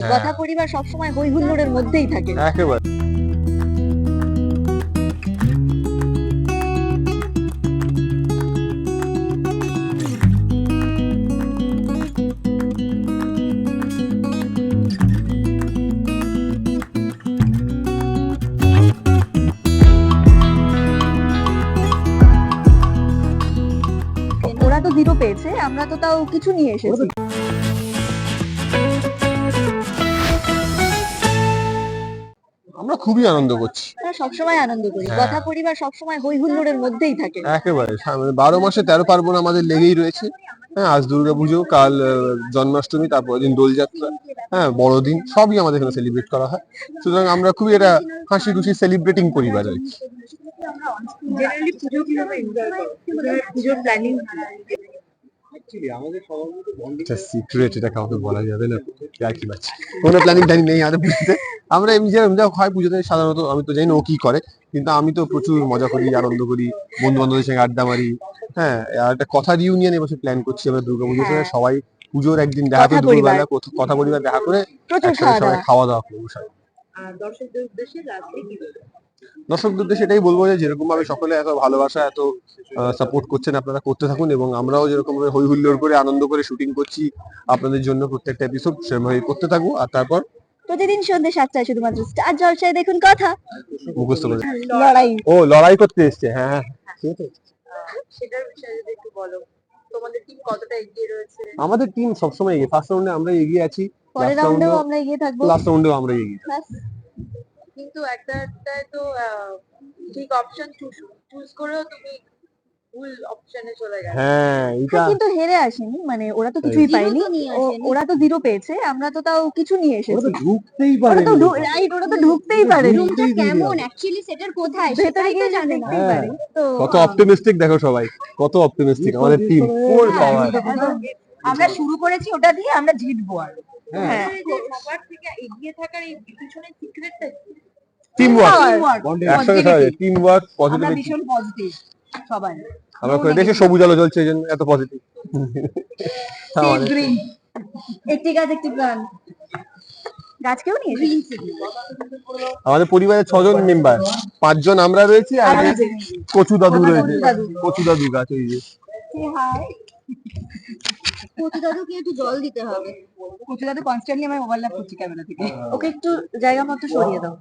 হ্যাঁ। কথা পরিবার সবসময় হই হুল্লোড়ের মধ্যেই থাকে। একেবারে। ওরা তো জিরো পেয়েছে আমরা তো তাও কিছু নিয়ে এসেছি। খুবই আনন্দ করছি। সবসময় আনন্দ করি। হ্যাঁ। কথা পরিবার সবসময় হই হুল্লোড়ের মধ্যেই থাকে। একেবারে। সামনে বারো মাসে তেরো পার্বণ আমাদের লেগেই রয়েছে। হ্যাঁ আজ দুর্গাপুজো কাল জন্মাষ্টমী তারপর দিন দোলযাত্রা হ্যাঁ বড়দিন সবই আমাদের এখানে সেলিব্রেট করা হয়। সুতরাং আমরা খুবই এটা হাসি খুশি সেলিব্রেটিং পরিবার আর কি জেনারেলি পুজো কীভাবে এনজয় করো? পুজোর প্ল্যানিং সিক্রেট এটা কাউকে বলা যাবে না। আর কি পাচ্ছি কোনো প্ল্যানিং ট্যানিং নেই আমাদের আমরা এমনি যে যা হয় পুজোতে সাধারণত আমি তো জানি না ও কি করে কিন্তু আমি তো প্রচুর মজা করি আনন্দ করি বন্ধু বান্ধবদের সঙ্গে আড্ডা মারি হ্যাঁ আর একটা কথা রিউনিয়ন এবছর প্ল্যান করছি আমরা দুর্গাপুজোর সময় হ্যাঁ। সবাই পুজোর একদিন দেখা করে। দুপুরবেলা কথা পরিবার দেখা করে একসাথে খাওয়া সবাই দাওয়া খাওয়া দাওয়া করব সবাই। দর্শকদের উদ্দেশ্যে বলব? দর্শকদের উদ্দেশ্যে এটাই বলব যে যেরকম ভাবে সকলে এত ভালোবাসা এত সাপোর্ট করছেন আপনারা করতে থাকুন এবং আমরাও যেরকম ভাবে হই হুল্লোড় করে আনন্দ করে শুটিং করছি আপনাদের জন্য প্রত্যেকটা এপিসোড সেভাবে করতে থাকব আর তারপর প্রতিদিন সন্ধ্যে সাতটায় শুধুমাত্র স্টার জলসায় দেখুন কথা। মুখস্থ করে। লড়াই। ও লড়াই করতে এসছে হ্যাঁ ঠিক সেটার বিষয়ে যদি একটু বলো তোমাদের টিম কতটা এগিয়ে রয়েছে? আমাদের টিম সবসময় এগিয়ে ফার্স্ট রাউন্ডে আমরা এগিয়ে আছি পরের রাউন্ডেও আমরা এগিয়ে থাকব। লাস্ট রাউন্ডেও আমরা এগিয়ে কিন্তু একটা একটা তো আহ, ঠিক অপশন চুজ করেও তুমি ভুল অপশনে চলে গেলে হ্যাঁ এটা কিন্তু হেরে আসেনি মানে ওরা তো কিছুই পায়নি। ওরা তো জিরো পেয়েছে আমরা তো তাও কিছু নিয়ে ওরা তো ঢুকতেই ওরা পারে তো রাইট ওরা তো ঢুকতেই পারে রুমটা কেমন? অ্যাকচুয়ালি সেটার কোথায়? সেটাই তো জানে হ্যাঁ। পারে তো কত অপটিমিস্টিক দেখো সবাই। কত অপটিমিস্টিক আমাদের টিম ফুল পাওয়ার। আমরা শুরু করেছি ওটা দিয়ে আমরা জিতবো আর। হ্যাঁ। সবার থেকে এগিয়ে থাকার এই পিছনে সিক্রেটটা টিম ওয়ার্ক। টিম ওয়ার্ক ভীষণ পজিটিভ সবাই। আমরা করে দেশে সবুজ আলো জ্বলছে এই জন্য এত পজিটিভ গ্রিন একটি গাছ একটি প্ল্যান গাছকেও নিয়ে আমাদের পরিবারের ছজন মেম্বার পাঁচজন আমরা রয়েছি আর কচু দাদু রয়েছে। কচু দাদু গাছ ওই যে। হাই কচু দাদুকে একটু জল দিতে হবে। কুচু দাদু কনস্ট্যান্টলি আমার ওভারল্যাপ করছি ক্যামেরা থেকে। ওকে একটু জায়গা মতো সরিয়ে দাও।